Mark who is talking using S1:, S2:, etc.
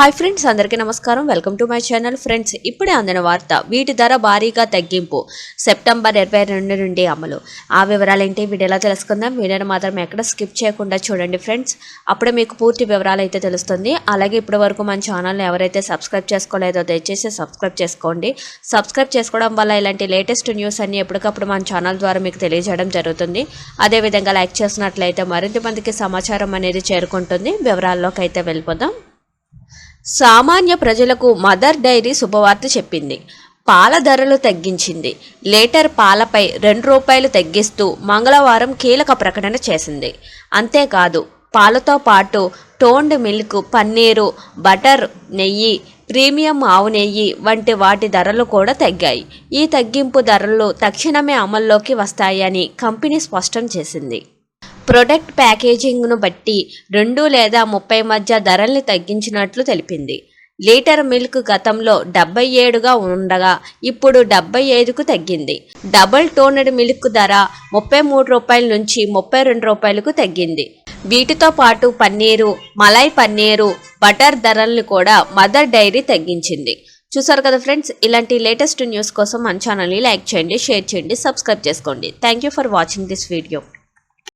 S1: Hi friends అందరికీ నమస్కారం. Welcome to my channel friends ఇప్పుడే అందిన వార్త వీటి ధర భారీగా తగ్గింపు. సెప్టెంబర్ ఇరవై రెండు నుండి అమలు. ఆ వివరాలు ఏంటి ఎలా తెలుసుకుందాం. వీడియోని మాత్రం ఎక్కడ స్కిప్ చేయకుండా చూడండి ఫ్రెండ్స్ అప్పుడే మీకు పూర్తి వివరాలు అయితే తెలుస్తుంది. అలాగే ఇప్పటి వరకు మన ఛానల్ని ఎవరైతే సబ్స్క్రైబ్ చేసుకోలేదో దయచేసి సబ్స్క్రైబ్ చేసుకోండి. సబ్స్క్రైబ్ చేసుకోవడం వల్ల ఇలాంటి లేటెస్ట్ న్యూస్ అన్ని ఎప్పటికప్పుడు మన ఛానల్ ద్వారా మీకు తెలియజేయడం జరుగుతుంది. అదేవిధంగా లైక్ చేసినట్లయితే మరింత మందికి సమాచారం అనేది చేరుకుంటుంది. వివరాల్లోకి అయితే వెళ్ళిపోదాం. సామాన్య ప్రజలకు మదర్ డైరీ శుభవార్త చెప్పింది. పాల ధరలు తగ్గించింది. లీటర్ పాలపై రెండు రూపాయలు తగ్గిస్తూ మంగళవారం కీలక ప్రకటన చేసింది. అంతేకాదు పాలతో పాటు టోండ్ మిల్క్ పన్నీరు బటర్ నెయ్యి ప్రీమియం ఆవు నెయ్యి వంటి వాటి ధరలు కూడా తగ్గాయి. ఈ తగ్గింపు ధరలు తక్షణమే అమల్లోకి వస్తాయని కంపెనీ స్పష్టం చేసింది. ప్రొడక్ట్ ప్యాకేజింగ్ను బట్టి రెండు లేదా ముప్పై మధ్య ధరల్ని తగ్గించినట్లు తెలిపింది. లీటర్ మిల్క్ గతంలో డెబ్బై ఏడుగా ఉండగా ఇప్పుడు డెబ్బై ఐదుకు తగ్గింది. డబుల్ టోనెడ్ మిల్క్ ధర ముప్పై మూడు రూపాయల నుంచి ముప్పై రెండు రూపాయలకు తగ్గింది. వీటితో పాటు పన్నీరు మలై పన్నీరు బటర్ ధరల్ని కూడా మదర్ డైరీ తగ్గించింది. చూసారు కదా ఫ్రెండ్స్ ఇలాంటి లేటెస్ట్ న్యూస్ కోసం మన ఛానల్ని లైక్ చేయండి షేర్ చేయండి సబ్స్క్రైబ్ చేసుకోండి. Thank you for watching this video.